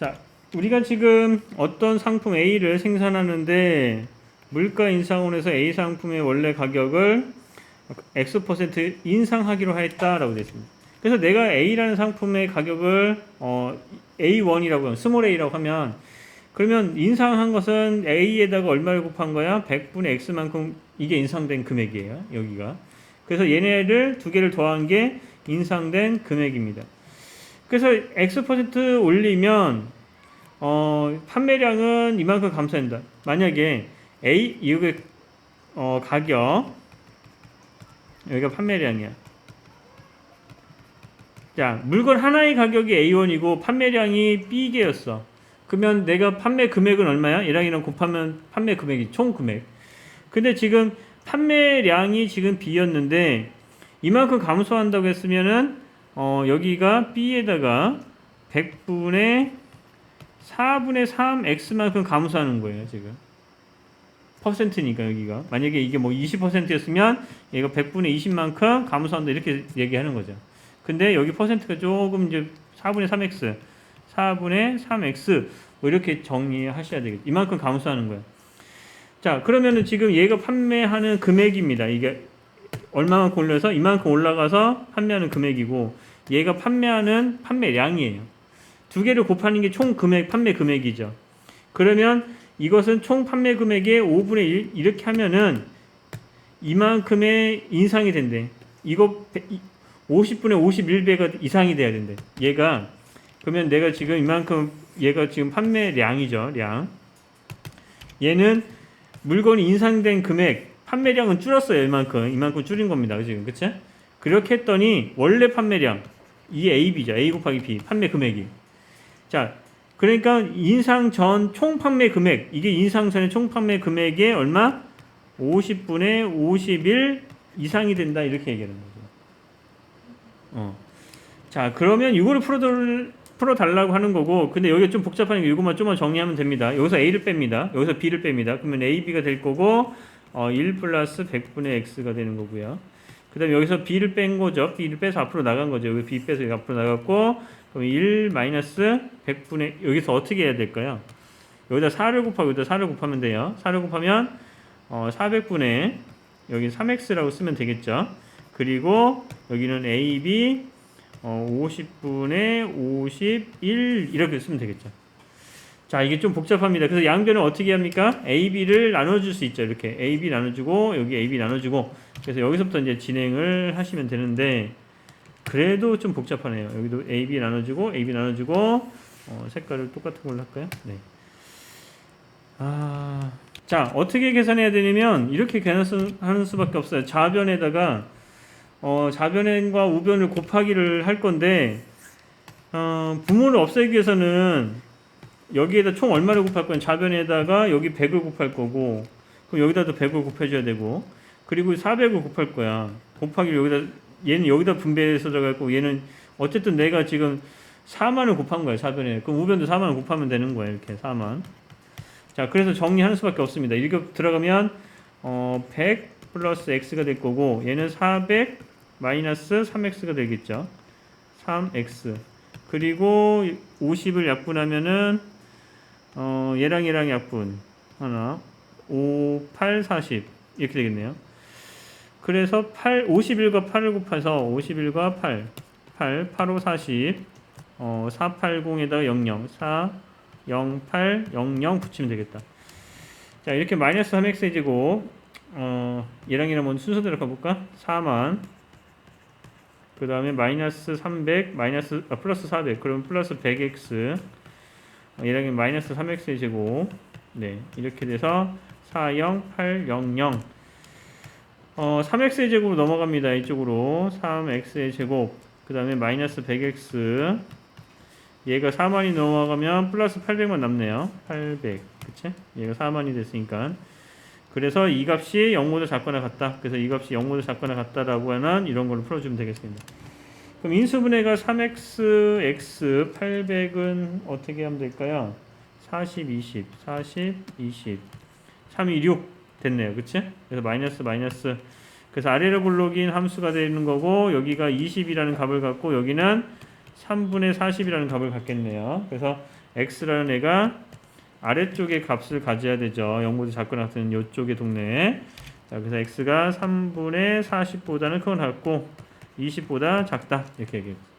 자, 우리가 지금 어떤 상품 A를 생산하는데 물가 인상원에서 A 상품의 원래 가격을 X% 인상하기로 했다라고 되어 있습니다. 그래서 내가 A라는 상품의 가격을 어, A1이라고 하면 스몰 A라고 하면 그러면 인상한 것은 A에다가 얼마를 곱한 거야? 100분의 X만큼 이게 인상된 금액이에요. 여기가. 그래서 얘네를 두 개를 더한 게 인상된 금액입니다. 그래서 X% 올리면 어, 판매량은 이만큼 감소한다. 만약에 A 이게 어, 가격 여기가 판매량이야. 자, 물건 하나의 가격이 A1이고 판매량이 B개였어. 그러면 내가 판매 금액은 얼마야? 얘랑 이랑 곱하면 판매 금액이 총 금액. 근데 지금 판매량이 지금 B였는데 이만큼 감소한다고 했으면은 어, 여기가 B에다가 100분의 4분의 3 X만큼 감소하는 거예요, 지금. 퍼센트니까 여기가. 만약에 이게 뭐 20%였으면 얘가 100분의 20만큼 감소한다 이렇게 얘기하는 거죠. 근데 여기 퍼센트가 조금 이제 4분의 3x, 4분의 3x 뭐 이렇게 정리하셔야 되겠죠. 이만큼 감소하는 거예요. 자, 그러면은 지금 얘가 판매하는 금액입니다. 이게 얼마만큼 올려서 이만큼 올라가서 판매하는 금액이고 얘가 판매하는 판매량이에요. 두 개를 곱하는 게 총 금액 판매 금액이죠. 그러면 이것은 총 판매 금액의 5분의 1 이렇게 하면은 이만큼의 인상이 된대. 이거 50분의 51배가 이상이 돼야 된대. 얘가 그러면 내가 지금 이만큼 얘가 지금 판매량이죠. 량. 얘는 물건이 인상된 금액 판매량은 줄었어요. 이만큼 이만큼 줄인 겁니다. 지금 그치? 그렇게 했더니 원래 판매량 이 AB죠. A 곱하기 B 판매 금액이 자 그러니까 인상 전 총 판매 금액 이게 인상 전의 총 판매 금액의 얼마 50분의 51 이상이 된다 이렇게 얘기하는 거죠. 어. 자 그러면 이거를 풀어 풀어 달라고 하는 거고 근데 여기가 좀 복잡하니까 이것만 좀만 정리하면 됩니다. 여기서 A를 뺍니다. 여기서 B를 뺍니다. 그러면 A, B가 될 거고 어, 1 플러스 100분의 X가 되는 거고요. 그 다음에 여기서 B를 뺀 거죠. B를 빼서 앞으로 나간 거죠. 여기 B 빼서 여기 앞으로 나갔고 그럼 1 마이너스 100분의 여기서 어떻게 해야 될까요? 여기다 4를 곱하고 여기다 4를 곱하면 돼요. 4를 곱하면 어, 400분의 여기 3x라고 쓰면 되겠죠. 그리고 여기는 a, b 어, 50분의 51 이렇게 쓰면 되겠죠. 자, 이게 좀 복잡합니다. 그래서 양변을 어떻게 합니까? a, b를 나눠줄 수 있죠. 이렇게 a, b 나눠주고 여기 a, b 나눠주고 그래서 여기서부터 이제 진행을 하시면 되는데 그래도 좀 복잡하네요. 여기도 A, B 나눠주고 A, B 나눠주고 어, 색깔을 똑같은 걸로 할까요? 네. 아, 자 어떻게 계산해야 되냐면 이렇게 계산하는 수밖에 없어요. 좌변에다가 어, 좌변과 우변을 곱하기를 할 건데 어, 부모를 없애기 위해서는 여기에다 총 얼마를 곱할 거냐 좌변에다가 여기 100을 곱할 거고 그럼 여기다도 100을 곱해줘야 되고 그리고 400을 곱할 거야. 곱하기 여기다 얘는 여기다 분배해서 들어갔고 얘는 어쨌든 내가 지금 4만을 곱한 거야 4변에. 그럼 우변도 4만을 곱하면 되는 거야 이렇게 4만. 자 그래서 정리하는 수밖에 없습니다. 이렇게 들어가면 어, 100 플러스 x가 될 거고 얘는 400 마이너스 3x가 되겠죠? 3x 그리고 50을 약분하면은 어, 얘랑 얘랑 약분. 하나. 5, 8, 40 이렇게 되겠네요. 그래서 8, 51과 8을 곱해서 51과 8, 8, 8, 5, 40, 어, 480에다가 00, 4, 0, 8, 0, 0 붙이면 되겠다. 자, 이렇게 마이너스 3x의 제곱, 어, 얘랑 얘랑 먼저 순서대로 가볼까? 4만, 그 다음에 마이너스 300, 마이너스, 아, 플러스 400, 그러면 플러스 100x, 어, 얘랑 얘 마이너스 3x의 제곱, 네, 이렇게 돼서 4, 0, 8, 0, 0, 어, 3x의 제곱으로 넘어갑니다. 이쪽으로 3x의 제곱 그 다음에 마이너스 100x 얘가 4만이 넘어가면 플러스 800만 남네요. 800 그치? 얘가 4만이 됐으니까 그래서 이 값이 0모드 작거나 같다. 그래서 이 값이 0모드 작거나 같다라고 하는 이런 걸로 풀어주면 되겠습니다. 그럼 인수분해가 3x, x 800은 어떻게 하면 될까요? 40, 20, 40, 20, 3, 2, 6 됐네요. 그치? 그래서 마이너스, 마이너스. 그래서 아래로 블록인 함수가 되는 거고, 여기가 20이라는 값을 갖고, 여기는 3분의 40이라는 값을 갖겠네요. 그래서 x라는 애가 아래쪽의 값을 가져야 되죠. 영모도 작고 같은 이쪽의 동네에. 자, 그래서 x가 3분의 40보다는 크건 같고, 20보다 작다 이렇게 얘기해요.